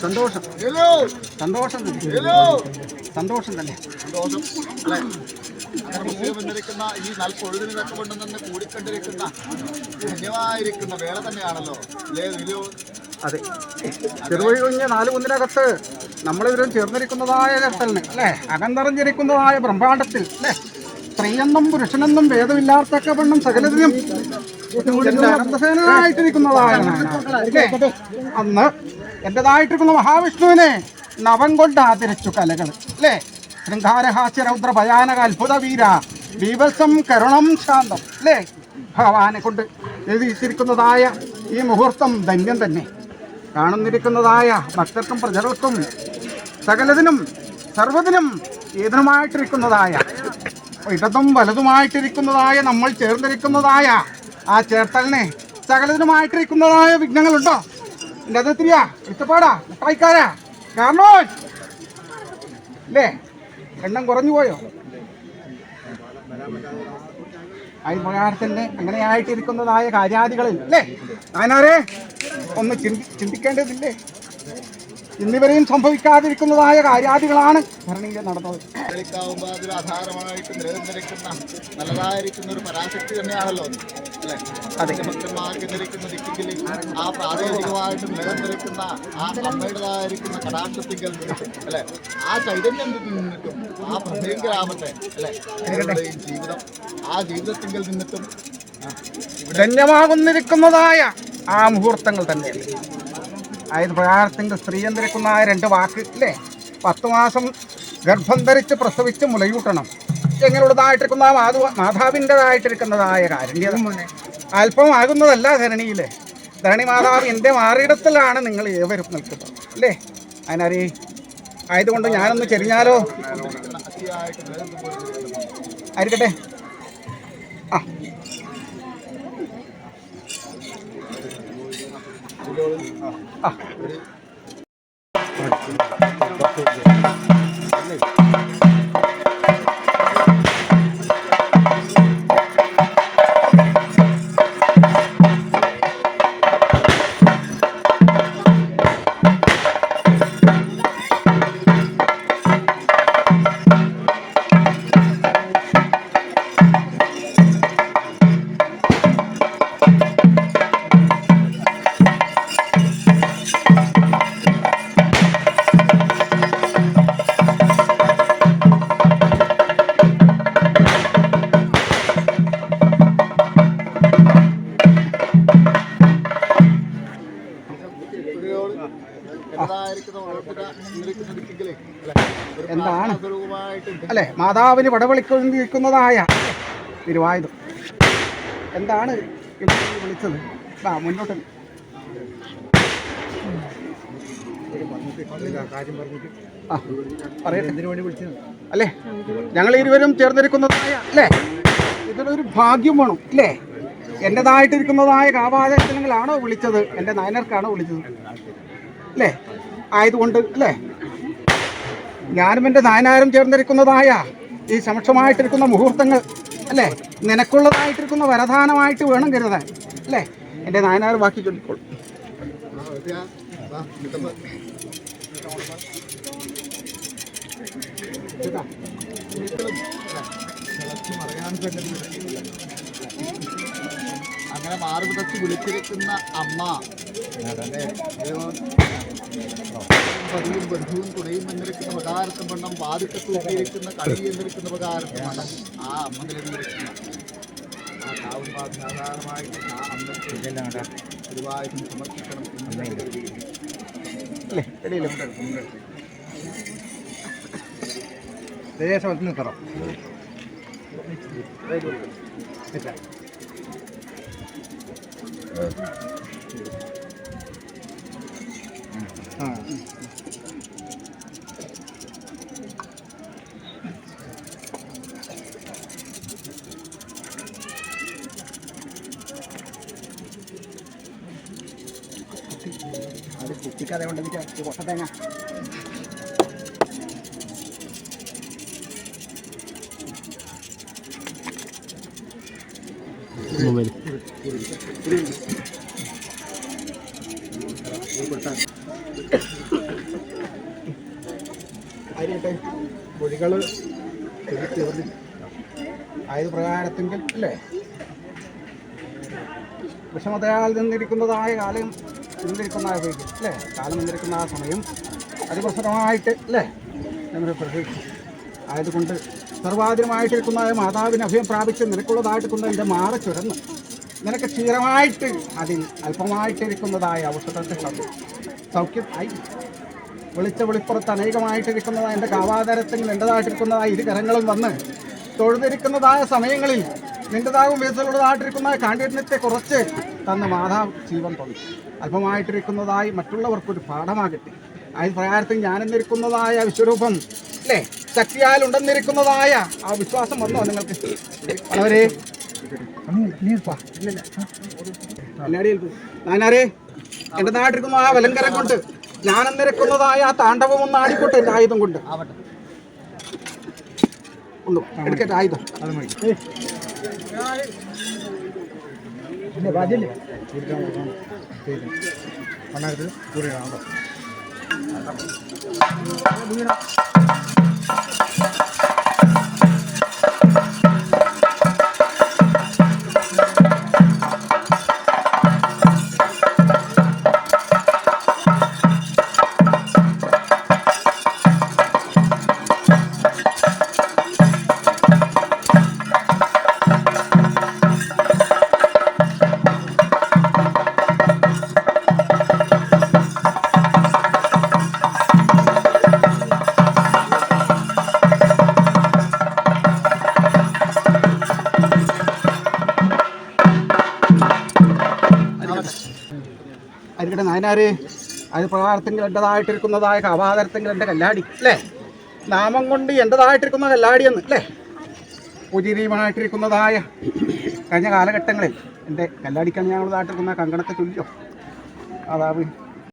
സന്തോഷം സന്തോഷം. സന്തോഷം തന്നെ വന്നിരിക്കുന്ന ഈ നൽപ്പൊഴുതിനൊക്കെ കൊണ്ട് നിന്ന് കൂടിക്കണ്ടിരിക്കുന്ന ധന്യമായിരിക്കുന്ന വേള തന്നെയാണല്ലോ അല്ലേ അതെ ചെറുവഴി കുഞ്ഞ് നാല് കുന്നിനകത്ത് നമ്മളിവരും ചേർന്നിരിക്കുന്നതായ കർത്തലിന് അല്ലേ? അകന്തറിഞ്ഞിരിക്കുന്നതായ ബ്രഹ്മാണ്ടത്തിൽ അല്ലേ? സ്ത്രീയെന്നും പുരുഷനെന്നും ഭേദമില്ലാത്തൊക്കെ പെണ്ണും സകലതിനും അനന്തസേനായിട്ടിരിക്കുന്നതായ? അന്ന് എന്റേതായിട്ടിരിക്കുന്ന മഹാവിഷ്ണുവിനെ നവം കൊണ്ട് ആദരിച്ചു കലകൾ അല്ലേ? ശൃംഗാരഹാസ്യ രൗദ്ര ഭയാനക അത്ഭുത വീര ബീഭത്സം കരുണം ശാന്തം അല്ലേ? ഭഗവാനെ കൊണ്ട് എഴുതിയിരിക്കുന്നതായ ഈ മുഹൂർത്തം ധന്യം തന്നെ. കാണുന്നിരിക്കുന്നതായ ഭക്തർക്കും പ്രജകൾക്കും സകലതിനും സർവതിനും ഏതനുമായിട്ടിരിക്കുന്നതായ ഇടതും വലതുമായിട്ടിരിക്കുന്നതായ നമ്മൾ ചേർന്നിരിക്കുന്നതായ ആ ചേർത്തലിനെ സകലതിനുമായിട്ടിരിക്കുന്നതായ വിഘ്നങ്ങളുണ്ടോ? എന്റെ അതിരിയാ ഇഷ്ടപ്പാടാ മുട്ടായിക്കാരാ കാരണോ അല്ലേ? എണ്ണം കുറഞ്ഞു പോയോ? ആയി പ്രകാരത്തിന്റെ അങ്ങനെയായിട്ടിരിക്കുന്നതായ കാര്യാദികളിൽ അല്ലേ? ആനാരെ ഒന്ന് ചിന്തി ചിന്തിക്കേണ്ടതില്ലേ? ഇന്നിവരെയും സംഭവിക്കാതിരിക്കുന്നതായ കാര്യാദികളാണ് ഭരണിയിൽ നടന്നത്. ആധാരമായിട്ട് നിലനിന്നിരിക്കുന്ന നല്ലതായിരിക്കുന്ന ഒരു പരാശക്തി തന്നെയാണല്ലോ. ഭക്തന്മാർക്ക് ദിക്കിൽ ആ പ്രാദേശികമായിട്ട് നിലനിന്നിരിക്കുന്ന ആ അമ്മയുടേതായിരിക്കുന്ന കടാക്ഷത്തിങ്കൽ നിന്നിട്ടും അല്ലെ? ആ ചൈതന്യം നിന്നിട്ടും ആ അല്ലെ? ജീവിതം ആ ജീവിതത്തിങ്കൽ നിന്നിട്ടും ധന്യമാകുന്നിരിക്കുന്നതായ ആ മുഹൂർത്തങ്ങൾ തന്നെയല്ലേ? ആയത് പ്രകാരത്തിന്റെ സ്ത്രീ എന്തിരിക്കുന്ന ആ രണ്ട് വാക്ക് അല്ലേ പത്ത് മാസം ഗർഭം ധരിച്ച് പ്രസവിച്ച് മുലയൂട്ടണം. എങ്ങനെയുള്ളതായിട്ടിരിക്കുന്ന മാധു മാതാവിന്റെതായിട്ടിരിക്കുന്നതായ കാര്യം അല്പമാകുന്നതല്ല ധരണിയിൽ ധരണി മാതാവ് എന്റെ മാറിയിടത്തിലാണ് നിങ്ങൾ ഏവരും നിൽക്കുന്നത് അല്ലേ അതിനറി ആയതുകൊണ്ട് ഞാനൊന്ന് ചെരിഞ്ഞാലോ? ആയിരിക്കട്ടെ. ആ. ആ. 啊、こ！അല്ലേ? മാതാവിന് പടവളിക്കൊണ്ടിരിക്കുന്നതായ തിരുവായുധം. എന്താണ് വിളിച്ചത്? ആ മുന്നോട്ട്. ആ വേണ്ടി അല്ലേ? ഞങ്ങൾ ഇരുവരും ചേർന്നിരിക്കുന്നതായ അല്ലേ? ഇതിനൊരു ഭാഗ്യം വേണം അല്ലേ? എന്റെതായിട്ടിരിക്കുന്നതായ കാവാചരണങ്ങളാണോ വിളിച്ചത്? എന്റെ നായനർക്കാണോ വിളിച്ചത്? അല്ലേ? ആയതുകൊണ്ട് അല്ലേ? ഞാനും എന്റെ നായനാരും ചേർന്നിരിക്കുന്നതായ ഈ സമക്ഷമായിട്ടിരിക്കുന്ന മുഹൂർത്തങ്ങൾ അല്ലേ? നിനക്കുള്ളതായിട്ടിരിക്കുന്ന വരദാനമായിട്ട് വേണം കരുതാൻ അല്ലേ? എന്റെ നായനാർ ബാക്കി ചൊല്ലിക്കോളും. അങ്ങനെ മാറി വിതച്ച് വിളിച്ചിരിക്കുന്ന അമ്മ. പതിയും ബന്ധുവും തുണയും എന്നിരിക്കുന്ന പ്രകാരത്തും വണ്ണം വാതിക്കെ തൂക്കിയിരിക്കുന്ന കളി എന്നിരിക്കുന്ന പ്രകാരത്തും വണ്ണം ആ. അമ്മ നിലനിന്നിരിക്കുന്ന ആ കാവും സാധാരണമായിട്ട് ആ സമർപ്പിക്കണം എന്ന് അത് കുട്ടിക്കഥ കൊണ്ടെന്നിട്ട് കൊട്ട തേങ്ങ അതിനട്ടെ കുഴികൾ ആയത് പ്രകാരത്തെങ്കിൽ അല്ലേ? വിഷമതയാൽ നിന്നിരിക്കുന്നതായ കാലം നിന്നിരിക്കുന്നതായ ഉപയോഗിക്കും അല്ലേ? കാലം നിന്നിരിക്കുന്ന ആ സമയം അതിപ്രസരമായിട്ട് അല്ലേ? നമ്മൾ പ്രതീക്ഷിച്ചു. ആയതുകൊണ്ട് സർവാധികമായിട്ടിരിക്കുന്നതായ മാതാവിന് അഭയം പ്രാപിച്ച് നിനക്കുള്ളതായിട്ട് കൊണ്ട് എന്റെ മാറ ചുരന്ന് നിനക്ക് ക്ഷീരമായിട്ട് അതിൽ അല്പമായിട്ടിരിക്കുന്നതായ ഔഷധത്തെ സൗഖ്യമായി വെളിച്ച വെളിപ്പുറത്ത് അനേകമായിട്ടിരിക്കുന്നതായ എന്റെ കാവാതരത്തിൽ എന്റെതായിട്ടിരിക്കുന്നതായ ഇരു കരങ്ങളും വന്ന് തൊഴുതിരിക്കുന്നതായ സമയങ്ങളിൽ നിന്റെതാകും വീട്ടിലുള്ളതായിട്ടിരിക്കുന്ന കാണ്ഡിന്യത്തെ കുറച്ച് തന്ന് മാതാവ് ജീവൻ തോന്നി. അല്പമായിട്ടിരിക്കുന്നതായി മറ്റുള്ളവർക്കൊരു പാഠമാകട്ടെ. അതിന് പ്രകാരത്തിൽ ഞാനെന്നിരിക്കുന്നതായ വിശ്വരൂപം അല്ലേ? ശക്തിയാൽ ഉണ്ടെന്നിരിക്കുന്നതായ ആ വിശ്വാസം വന്നോ നിങ്ങൾക്ക്? അവരെ നാനാരേ? എന്റെ നാട്ടിരിക്കുന്ന ആ വലങ്കരം കൊണ്ട് ഞാൻ നിരക്കുന്നതായ ആ താണ്ഡവം ഒന്ന് ആടിക്കോട്ടെ എന്റെ ആയുധം കൊണ്ട്. ആവട്ടെ. എടുക്കട്ടെ ആയുധം. അതിനിടെ നായനാര്? അത് പ്രകാരത്തെങ്കിൽ എന്റെതായിട്ടിരിക്കുന്നതായ കവാതരത്തെങ്കിൽ എന്റെ കല്ലാടി അല്ലേ? നാമം കൊണ്ട് എന്റെതായിട്ടിരിക്കുന്ന കല്ലാടി എന്ന് അല്ലേ? പൂജനീയമായിട്ടിരിക്കുന്നതായ കഴിഞ്ഞ കാലഘട്ടങ്ങളിൽ എന്റെ കല്ലാടിക്കാൻ ഞാനുള്ളതായിട്ടിരിക്കുന്ന കങ്കണത്തെ ചൊല്ലിയോ? അതാവ്